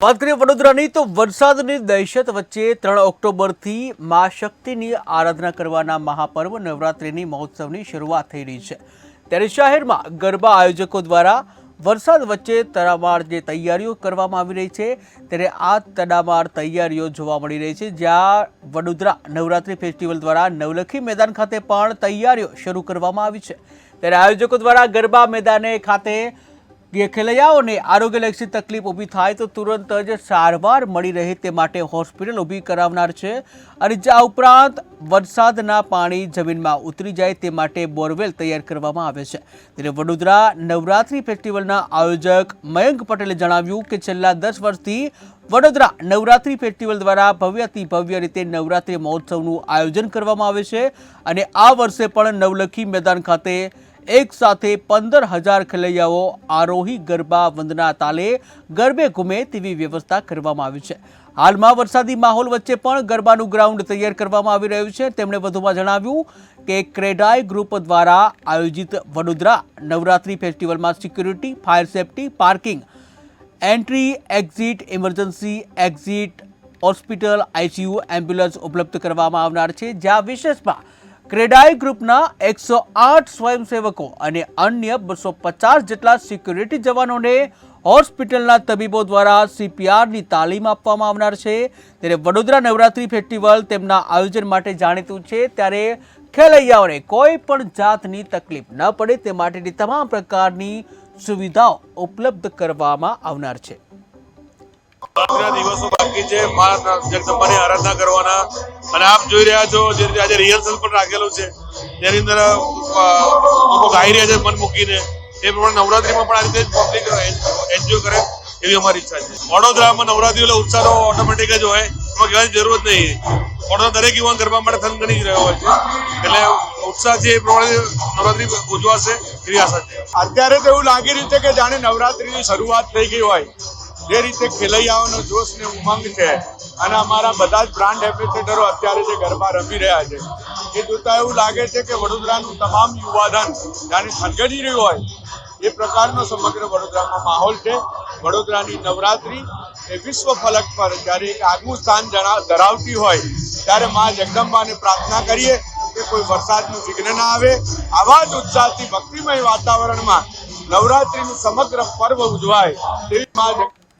વાત કરીએ વડોદરાની, તો વરસાદની દહેશત વચ્ચે ત્રણ ઓક્ટોબરથી મા શક્તિની આરાધના કરવાના મહાપર્વ નવરાત્રિની મહોત્સવની શરૂઆત થઈ રહી છે. ત્યારે શહેરમાં ગરબા આયોજકો દ્વારા વરસાદ વચ્ચે તડામાર જે તૈયારીઓ કરવામાં આવી રહી છે, ત્યારે આ તડામાર તૈયારીઓ જોવા મળી રહી છે, જ્યાં વડોદરા નવરાત્રિ ફેસ્ટિવલ દ્વારા નવલખી મેદાન ખાતે પણ તૈયારીઓ શરૂ કરવામાં આવી છે. ત્યારે આયોજકો દ્વારા ગરબા મેદાને ખાતે કે ખેલૈયાઓને આરોગ્યલક્ષી તકલીફ ઊભી થાય તો તુરંત જ સારવાર મળી રહે તે માટે હોસ્પિટલ ઊભી કરાવનાર છે. અને જ્યાં ઉપરાંત વરસાદના પાણી જમીનમાં ઉતરી જાય તે માટે બોરવેલ તૈયાર કરવામાં આવે છે. ત્યારે વડોદરા નવરાત્રિ ફેસ્ટિવલના આયોજક મયંક પટેલે જણાવ્યું કે છેલ્લા દસ વર્ષથી વડોદરા નવરાત્રિ ફેસ્ટિવલ દ્વારા ભવ્યથી ભવ્ય રીતે નવરાત્રિ મહોત્સવનું આયોજન કરવામાં આવે છે. અને આ વર્ષે પણ નવલખી મેદાન ખાતે એક સાથે પંદર હજાર ખેલૈયાઓ આરોહી, ગરબા, વંદના, તાલે, ગરબે ઘૂમે તેવી વ્યવસ્થા કરવામાં આવી છે. હાલમાં વરસાદી માહોલ વચ્ચે પણ ગરબાનું ગ્રાઉન્ડ તૈયાર કરવામાં આવી રહ્યું છે. તેમણે વધુમાં જણાવ્યું કે ક્રેડાઈ ગ્રુપ દ્વારા આયોજિત વડોદરા નવરાત્રી ફેસ્ટિવલમાં security, fire safety, parking, entry, exit, emergency, exit, hospital, ICU, ambulance ઉપલબ્ધ કરવામાં આવનાર છે. જ્યાં વિશેષમાં ક્રેડાઈ ગ્રુપના એકસો આઠ સ્વયંસેવકો અને અન્ય બસો પચાસ જેટલા સિક્યુરિટી જવાનોને હોસ્પિટલના તબીબો દ્વારા સીપીઆરની તાલીમ આપવામાં આવનાર છે. ત્યારે વડોદરા નવરાત્રિ ફેસ્ટિવલ તેમના આયોજન માટે જાણીતું છે. ત્યારે ખેલૈયાઓને કોઈ પણ જાતની તકલીફ ન પડે તે માટેની તમામ પ્રકારની સુવિધાઓ ઉપલબ્ધ કરવામાં આવનાર છે. નવરાત્રીના દિવસો બાકી છે. મા જગદંબાની આરાધના કરવાના. અને આપ જોઈ રહ્યા છો જે રીતે આજે રિહર્સલ પણ રાખેલું છે. જેની અંદર લોકો ગાઈ રહ્યા છે મન મૂકીને. એ પ્રમાણે નવરાત્રીમાં પણ આ રીતે પબ્લિક એન્જોય કરે એવી અમારી ઈચ્છા છે. વડોદરામાં નવરાત્રી એટલે ઉત્સાહ ઓટોમેટિક જ હોય. એમાં કહેવાની જરૂર જ નહીં. વડોદરા દરેક યુવાન ગરબા માટે થનગણી જ રહ્યો હોય છે. એટલે ઉત્સાહ છે એ પ્રમાણે નવરાત્રી ઉજવાશે એવી આશા છે. અત્યારે તો એવું લાગી રહ્યું છે કે જાણે નવરાત્રીની શરૂઆત થઈ ગઈ હોય. જે રીતે ખેલૈયાઓનો જોશ ને ઉમંગ છે અને અમારા બધા જ બ્રાન્ડ એમ્બેસેડરો અત્યારે જે ગરબા રમી રહ્યા છે, એ જોતા એવું લાગે છે કે વડોદરાનું તમામ યુવાધન જાણે થનગડી રહ્યું હોય, એ પ્રકારનો સમગ્ર વડોદરામાં માહોલ છે. વડોદરાની નવરાત્રિ એ વિશ્વ ફલક પર જ્યારે એક આગવું સ્થાન ધરાવતી હોય, ત્યારે મા જગદંબાને પ્રાર્થના કરીએ કે કોઈ વરસાદનું વિઘ્ન ના આવે. આવા જ ઉત્સાહથી ભક્તિમય વાતાવરણમાં નવરાત્રિનું સમગ્ર પર્વ ઉજવાય તેવી મા